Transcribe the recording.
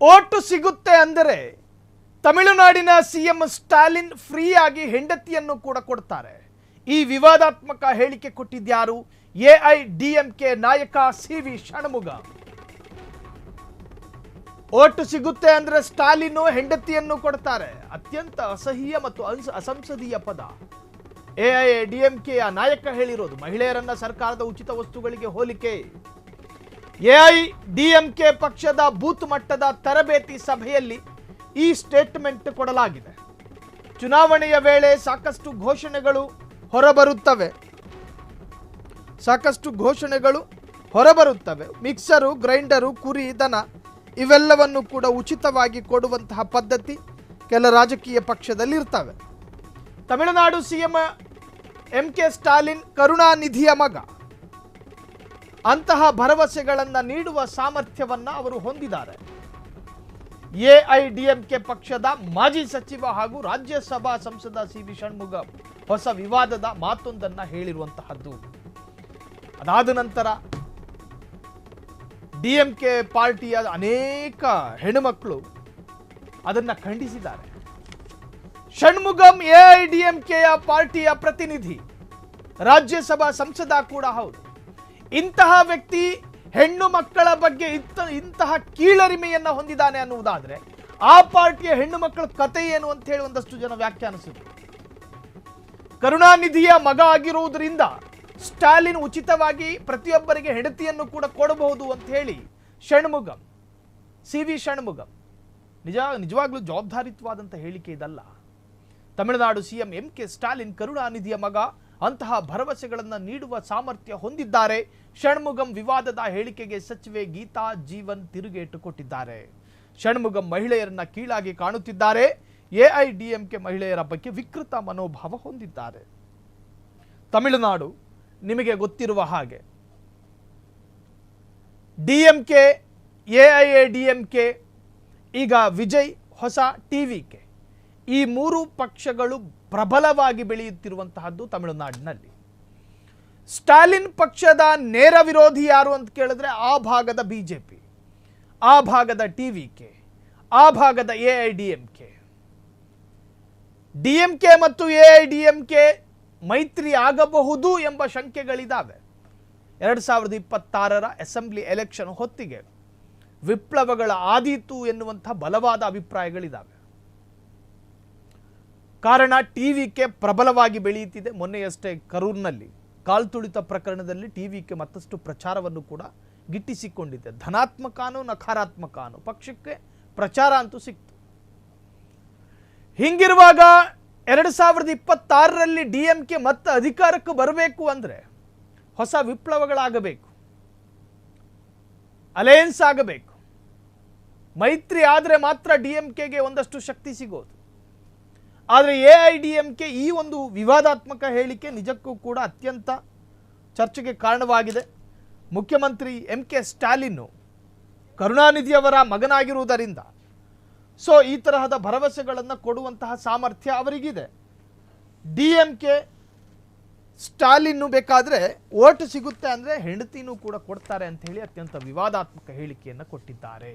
Vote ಸಿಗುತ್ತೆ ಅಂದರೆ ತಮಿಳುನಾಡಿನ ಸಿಎಂ ಸ್ಟಾಲಿನ್ ಫ್ರೀ ಆಗಿ ಹೆಂಡತಿಯನ್ನು ಕೂಡ ಕೊಡ್ತಾರೆ. ಈ ವಿವಾದಾತ್ಮಕ ಹೇಳಿಕೆ ಕೊಟ್ಟಿದ್ಯಾರು? ಎಐ ಡಿಎಂಕೆ ನಾಯಕ ಸಿ ವಿ ಷಣ್ಮುಗ. ಓಟು ಸಿಗುತ್ತೆ ಅಂದ್ರೆ ಸ್ಟಾಲಿನ್ ಹೆಂಡತಿಯನ್ನು ಕೊಡ್ತಾರೆ. ಅತ್ಯಂತ ಅಸಹ್ಯ ಮತ್ತು ಅಸಂಸದೀಯ ಪದ. ಎಐಡಿಎಂಕೆಯ ನಾಯಕ ಹೇಳಿರೋದು ಮಹಿಳೆಯರನ್ನ ಸರ್ಕಾರದ ಉಚಿತ ವಸ್ತುಗಳಿಗೆ ಹೋಲಿಕೆ. ಎಐಡಿಎಂಕೆ ಪಕ್ಷದ ಬೂತ್ ಮಟ್ಟದ ತರಬೇತಿ ಸಭೆಯಲ್ಲಿ ಈ ಸ್ಟೇಟ್ಮೆಂಟ್ ಕೊಡಲಾಗಿದೆ. ಚುನಾವಣೆಯ ವೇಳೆ ಸಾಕಷ್ಟು ಘೋಷಣೆಗಳು ಹೊರಬರುತ್ತವೆ. ಸಾಕಷ್ಟು ಘೋಷಣೆಗಳು ಹೊರಬರುತ್ತವೆ. ಮಿಕ್ಸರು, ಗ್ರೈಂಡರು, ಕುರಿ, ದನ ಇವೆಲ್ಲವನ್ನು ಕೂಡ ಉಚಿತವಾಗಿ ಕೊಡುವಂತಹ ಪದ್ಧತಿ ಕೆಲ ರಾಜಕೀಯ ಪಕ್ಷದಲ್ಲಿ ಇರ್ತವೆ Tamil Nadu CM M K Stalin ಕರುಣಾನಿಧಿಯ ಮಗ. ಅಂತಹ ಭರವಸೆಗಳನ್ನು ನೀಡುವ ಸಾಮರ್ಥ್ಯವನ್ನ ಅವರು ಹೊಂದಿದ್ದಾರೆ. ಎಐಡಿಎಂಕೆ ಪಕ್ಷದ ಮಾಜಿ ಸಚಿವ ಹಾಗೂ ರಾಜ್ಯಸಭಾ ಸಂಸದ ಸಿ ವಿ ಷಣ್ಮುಗ ಹೊಸ ವಿವಾದದ ಮಾತೊಂದನ್ನ ಹೇಳಿರುವಂತಹದ್ದು. ಅದಾದ ನಂತರ ಡಿಎಂಕೆ ಪಾರ್ಟಿಯ ಅನೇಕ ಹೆಣ್ಣುಮಕ್ಕಳು ಅದನ್ನು ಖಂಡಿಸಿದ್ದಾರೆ. ಷಣ್ಮುಗಂ ಎಐಡಿಎಂಕೆಯ ಪಾರ್ಟಿಯ ಪ್ರತಿನಿಧಿ, ರಾಜ್ಯಸಭಾ ಸಂಸದ ಕೂಡ ಹೌದು. ಇಂತಹ ವ್ಯಕ್ತಿ ಹೆಣ್ಣು ಮಕ್ಕಳ ಬಗ್ಗೆ ಇತ್ತ ಇಂತಹ ಕೀಳರಿಮೆಯನ್ನು ಹೊಂದಿದ್ದಾನೆ ಅನ್ನುವುದಾದರೆ ಆ ಪಾರ್ಟಿಯ ಹೆಣ್ಣು ಮಕ್ಕಳ ಕತೆ ಏನು ಅಂತ ಹೇಳಿ ಒಂದಷ್ಟು ಜನ ವ್ಯಾಖ್ಯಾನಿಸಿದರು ಕರುಣಾನಿಧಿಯ ಮಗ ಆಗಿರುವುದರಿಂದ ಸ್ಟಾಲಿನ್ ಉಚಿತವಾಗಿ ಪ್ರತಿಯೊಬ್ಬರಿಗೆ ಹೆಂಡತಿಯನ್ನು ಕೂಡ ಕೊಡಬಹುದು ಅಂತ ಹೇಳಿ ಷಣ್ಮುಗಂ ಸಿ ವಿ ಷಣ್ಮುಗಂ ನಿಜ, ನಿಜವಾಗ್ಲೂ ಜವಾಬ್ದಾರಿತ್ವಾದಂಥ ಹೇಳಿಕೆ ಇದಲ್ಲ. Tamil Nadu CM M K Stalin ಕರುಣಾನಿಧಿಯ ಮಗ ಅಂತಹ ಭರವಸೆಗಳನ್ನು ನೀಡುವ ಸಾಮರ್ಥ್ಯ ಹೊಂದಿದ್ದಾರೆ. ಷಣ್ಮುಗಂ ವಿವಾದದ ಹೇಳಿಕೆಗೆ ಸಚಿವೆ ಗೀತಾ ಜೀವನ್ ತಿರುಗೇಟು ಕೊಟ್ಟಿದ್ದಾರೆ. ಷಣ್ಮುಗಂ ಮಹಿಳೆಯರನ್ನ ಕೀಳಾಗಿ ಕಾಣುತ್ತಿದ್ದಾರೆ. ಎಐಡಿಎಂಕೆ ಮಹಿಳೆಯರ ಬಗ್ಗೆ ವಿಕೃತ ಮನೋಭಾವ ಹೊಂದಿದ್ದಾರೆ. ತಮಿಳುನಾಡು ನಿಮಗೆ ಗೊತ್ತಿರುವ ಹಾಗೆ. ಡಿಎಂಕೆ, ಎಐಎಡಿಎಂಕೆ, ಈಗ ವಿಜಯ್ ಹೊಸ ಟಿವಿಕೆ ಈ ಮೂರು ಪಕ್ಷಗಳು ಪ್ರಬಲವಾಗಿ ಬೆಳೆಯುತ್ತಿರುವಂತಹದ್ದು ತಮಿಳುನಾಡಿನಲ್ಲಿ. ಸ್ಟಾಲಿನ್ ಪಕ್ಷದ ನೇರ ವಿರೋಧಿ ಯಾರು ಅಂತ ಕೇಳಿದ್ರೆ ಆ ಭಾಗದ ಬಿಜೆಪಿ, ಆ ಭಾಗದ ಟಿವಿಕೆ ಆ ಭಾಗದ ಎಐಡಿಎಂಕೆ ಡಿಎಂಕೆ ಮತ್ತು ಎಐಡಿಎಂಕೆ ಮೈತ್ರಿ ಆಗಬಹುದು ಎಂಬ ಶಂಕೆಗಳಿದ್ದಾವೆ ಎರಡು ಸಾವಿರದ ಇಪ್ಪತ್ತಾರರ ಅಸೆಂಬ್ಲಿ ಎಲೆಕ್ಷನ್ ಹೊತ್ತಿಗೆ ವಿಪ್ಲವಗಳ ಆದೀತು ಎನ್ನುವಂಥ ಬಲವಾದ ಅಭಿಪ್ರಾಯಗಳಿದ್ದಾವೆ ಕಾರಣ ಟಿವಿಕೆ ಪ್ರಬಲವಾಗಿ ಬೆಳೆಯುತ್ತಿದೆ. ಮೊನ್ನೆಯಷ್ಟೇ ಕರೂರ್ನಲ್ಲಿ ಕಾಲ್ತುಳಿತ ಪ್ರಕರಣದಲ್ಲಿ ಟಿವಿಕೆ ಮತ್ತಷ್ಟು ಪ್ರಚಾರವನ್ನು ಕೂಡ ಗಿಟ್ಟಿಸಿಕೊಂಡಿದೆ. ಧನಾತ್ಮಕಾನು ನಕಾರಾತ್ಮಕಾನು ಪಕ್ಷಕ್ಕೆ ಪ್ರಚಾರ ಅಂತೂ ಸಿಕ್ತು. ಹಿಂಗಿರುವಾಗ ಎರಡು ಸಾವಿರದ ಇಪ್ಪತ್ತಾರರಲ್ಲಿ ಡಿ ಎಂ ಕೆ ಮತ್ತೆ ಅಧಿಕಾರಕ್ಕೆ ಬರಬೇಕು ಅಂದರೆ ಹೊಸ ವಿಪ್ಲವಗಳಾಗಬೇಕು. ಅಲಯನ್ಸ್ ಆಗಬೇಕು. ಮೈತ್ರಿ ಆದರೆ ಮಾತ್ರ ಡಿ ಎಂ ಕೆಗೆ ಒಂದಷ್ಟು ಶಕ್ತಿ ಸಿಗೋದು. ಆದರೆ A I D M K ಈ ಒಂದು ವಿವಾದಾತ್ಮಕ ಹೇಳಿಕೆ ನಿಜಕ್ಕೂ ಕೂಡ ಅತ್ಯಂತ ಚರ್ಚೆಗೆ ಕಾರಣವಾಗಿದೆ. ಮುಖ್ಯಮಂತ್ರಿ ಎಂ ಕೆ ಸ್ಟಾಲಿನ್ನು ಕರುಣಾನಿಧಿಯವರ ಮಗನಾಗಿರುವುದರಿಂದ. ಸೊ, ಈ ತರಹದ ಭರವಸೆಗಳನ್ನು ಕೊಡುವಂತಹ ಸಾಮರ್ಥ್ಯ ಅವರಿಗಿದೆ. ಡಿ ಎಂ ಕೆ ಸ್ಟಾಲಿನ್ನು ಬೇಕಾದರೆ ಓಟ್ ಸಿಗುತ್ತೆ ಅಂದರೆ ಹೆಂಡತಿನೂ ಕೂಡ ಕೊಡ್ತಾರೆ ಅಂತ ಹೇಳಿ ಅತ್ಯಂತ ವಿವಾದಾತ್ಮಕ ಹೇಳಿಕೆಯನ್ನು ಕೊಟ್ಟಿದ್ದಾರೆ.